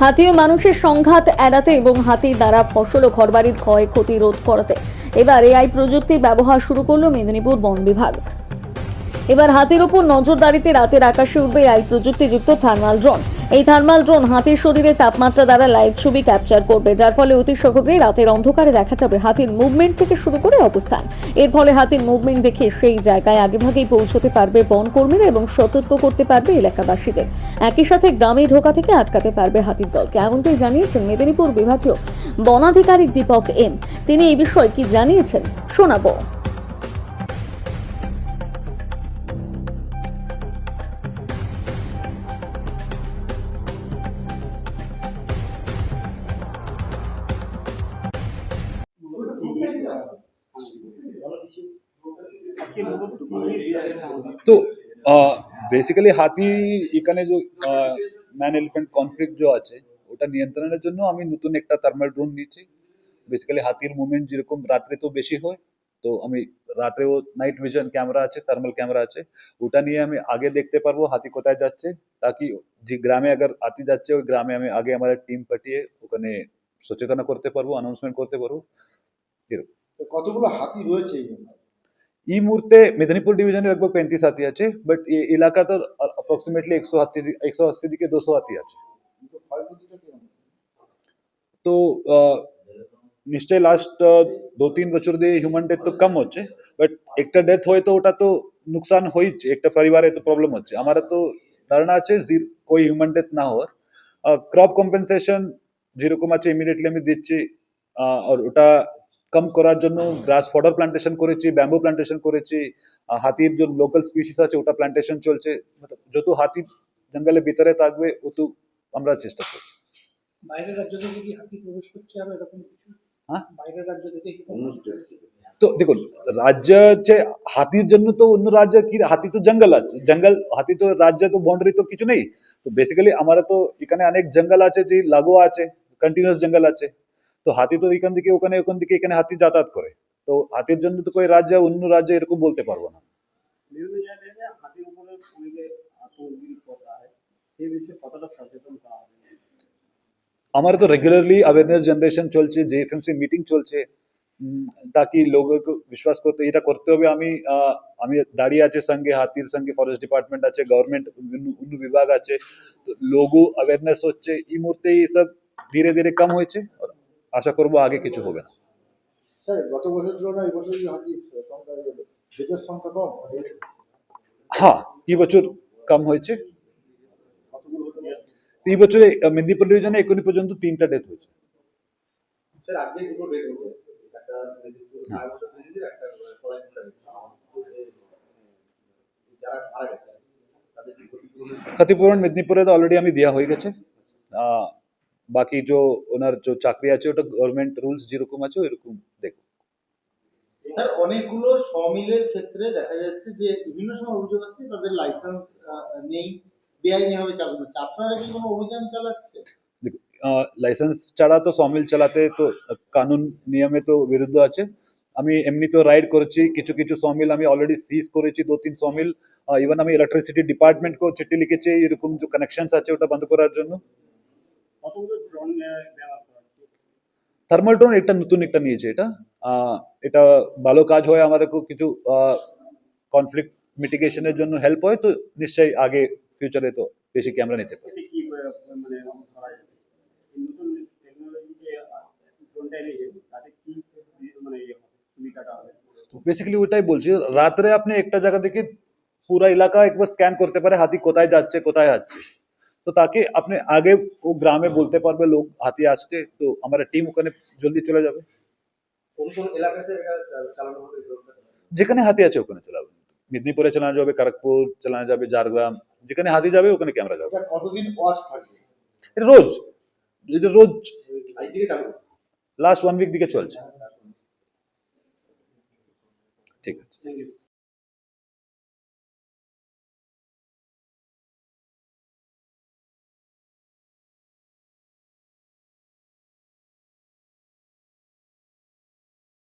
হাতি ও মানুষের সংঘাত এড়াতে এবং হাতির দ্বারা ফসল ও ঘরবাড়ির ক্ষয়, ক্ষতি রোধ করাতে। এবার এআই প্রযুক্তির ব্যবহার শুরু করল মেদিনীপুর বন বিভাগ। এবার হাতির উপর নজরদারিতে রাতের আকাশে উঠবে এআই প্রযুক্তিযুক্ত থার্মাল ড্রোন। এই থার্মাল ড্রোন হাতির শরীরে তাপমাত্রা দ্বারা লাইভ ছবি ক্যাপচার করবে, যার ফলে অতি সহজেই রাতের অন্ধকারে দেখা যাবে হাতির মুভমেন্ট থেকে শুরু করে অবস্থান। এর ফলে হাতির মুভমেন্ট দেখে সেই জায়গায় আগেভাগেই পৌঁছতে পারবে বন কর্মীরা এবং সতর্ক করতে পারবে এলাকাবাসীদের। একই সাথে গ্রামে ঢোকা থেকে আটকাতে পারবে হাতির দলকে। এমনটাই জানিয়েছেন মেদিনীপুর বিভাগীয় বনাধিকারিক দীপক এম। তিনি এই বিষয়ে কি জানিয়েছেন, শোনাবো। তো বেসিক্যালি হাতি এখানে যে ম্যান এলিফ্যান্ট কনফ্লিক্ট যে আছে, ওটা নিয়ন্ত্রণের জন্য আমি নতুন একটা থার্মাল ড্রোন নিয়েছি। বেসিক্যালি হাতির মুভমেন্ট যেরকম রাত্রে তো বেশি হয়, তো আমি রাত্রেও নাইট ভিশন ক্যামেরা আছে থার্মাল ক্যামেরা আছে, ওটা নিয়ে আমি আগে দেখতে পারব হাতি কোথায় যাচ্ছে, তাকি যে গ্রামে আগার হাতি যাচ্ছে, ওই গ্রামে আমি আগে আমার টিম পাঠিয়ে ওখানে সচেতনা করতে পারব অ্যানাউন্সমেন্ট করতে পারব। কতগুলো হাতি রয়েছে এই জন্য? এই মুহূর্তে মেদিনীপুর ডিভিশনে लगभग पैंतीस হাতি আছে বাট এই এলাকা তো অ্যাপ্রক্সিমেটলি একশো হাতি একশো আশি দিকে দুশো হাতি আছে কিন্তু ক্ষয়ক্ষতিটা কিরকম? তো আহ, নিশ্চয়ই লাস্ট দু তিন বছর দিয়ে হিউম্যান ডেথ তো কম হচ্ছে বাট একটা ডেথ হয় তো ওটা তো নুকসান হয়েছে একটা পরিবারে তো প্রবলেম হচ্ছে আমার তো ধারণা আছে যে કોઈ হিউম্যান ডেথ না হওয়ার ক্রপ কম্পেনসেশন যেরকম আছে ইমিডিয়েটলি আমি দিচ্ছি আহ, আর ওটা কম করার জন্য গ্রাস ফডার প্লান্টেশন করেছি ব্যাম্বু প্লান্টেশন করেছি হাতির যে লোকাল স্পিসিস আছে ওটা প্লান্টেশন চলছে। যত হাতি জঙ্গলের ভিতরে থাকবে অত আমরা চেষ্টা করছি। বাইরের রাজ্য থেকে কি হাতি প্রবেশ করছে আর এরকম কিছু? হ্যাঁ? বাইরের রাজ্য থেকে কি তো দেখুন রাজ্য হচ্ছে হাতির জন্য তো অন্য রাজ্য কি হাতি তো জঙ্গল আছে। জঙ্গল হাতি তো রাজ্যে তো বাউন্ডারি তো কিছু নেই। তো বেসিক্যালি আমরা তো এখানে অনেক জঙ্গল আছে যে লাগোয়া আছে কন্টিনিউয়াস জঙ্গল আছে। তো হাতি তো এখান থেকে ওখানে ওখান থেকে এখানে হাতি যাতায়াত করে। তো হাতির জন্য তো কই রাজ্য অন্য রাজ্যে এরকম বলতে পারব না। আমার তো রেগুলারলি অ্যাওয়ারনেস জেনারেশন চলছে জেএফএমসি মিটিং চলছে তাকি লোককে বিশ্বাস করতে এটা করতে হবে আমি আমি দাঁড়িয়ে আছে সঙ্গে হাতির সঙ্গে ফরেস্ট ডিপার্টমেন্ট আছে গভর্নমেন্ট অন্য বিভাগ আছে লোগো অ্যাওয়ারনেস হচ্ছে এই মুহূর্তে এইসব ধীরে ধীরে কম হয়েছে আশা করব আগে কিছু হবে না। স্যার গত বছর তুলনায় এই বছর কি সংখ্যা কম হ্যাঁ এই বছর কম হয়েছে। এই বছরে মেদিনীপুর ডিভিশনে এখনই পর্যন্ত তিনটা ডেথ হয়েছে। হ্যাঁ। ক্ষতিপূরণ? ক্ষতিপূরণ মেদিনীপুরে তো অলরেডি আমি দেওয়া হয়ে গেছে। আহ, বাকি যে ওনার যে চাকরি আছে ওটা গভর্নমেন্ট রুলস যেরকম আছে ওইরকম দেখো স্যার অনেকগুলো সমিলের ক্ষেত্রে দেখা যাচ্ছে যে বিভিন্ন সময় অভিযোগ আছে তাদের লাইসেন্স নেই বেআইনি ভাবে চালু হচ্ছে। আপনারা কি কোনো অভিযান চালাচ্ছে? লাইসেন্স ছাড়া তো সমিল চালাতে তো কানুন নিয়মে তো বিরুদ্ধ আছে। আমি এমনি তো রাইড করেছি কিছু কিছু সমিল আমি অলরেডি সিজ করেছি দু তিন সমিল ইভেন আমি ইলেকট্রিসিটি ডিপার্টমেন্টকেও চিঠি লিখেছি এরকম যে কানেকশনস আছে ওটা বন্ধ করার জন্য কতগুলো ড্রোন ব্যবহার করা হচ্ছে থার্মাল ড্রোন একটা নতুন একটা নিয়েছে এটা। এটা ভালো কাজ হয় আমার কিছু কনফ্লিক্ট মিটিগেশনের জন্য হেল্প হয় তো নিশ্চয়ই আগে ফিউচারে তো বেশি ক্যামেরা নিতে পারে বেসিক্যালি ওটাই বলছি রাত্রে আপনি একটা জায়গা থেকে পুরো এলাকা একবার স্ক্যান করতে পারে হাতি কোথায় যাচ্ছে কোথায় যাচ্ছে তো তাকে আপনি আগে ও গ্রামে বলতে পারবে লোক হাতি আসছে তো আমার টিম ওখানে জলদি চলে যাবে কোন কোন এলাকায় স্যার এটা চালানো হবে এই ড্রোনটা? যেখানে হাতি আছে ওখানে চালাবে মেদিনীপুরে চালানো যাবে খড়গপুর চালানো যাবে ঝাড়গ্রাম যেখানে হাতি যাবে ওখানে ক্যামেরা যাবে স্যার কতদিন ওয়াচ থাকবে এটা রোজ এটা রোজ আজ থেকে চালু হবে? লাস্ট ওয়ান উইক দিকে চলছে ঠিক আছে থ্যাংক ইউ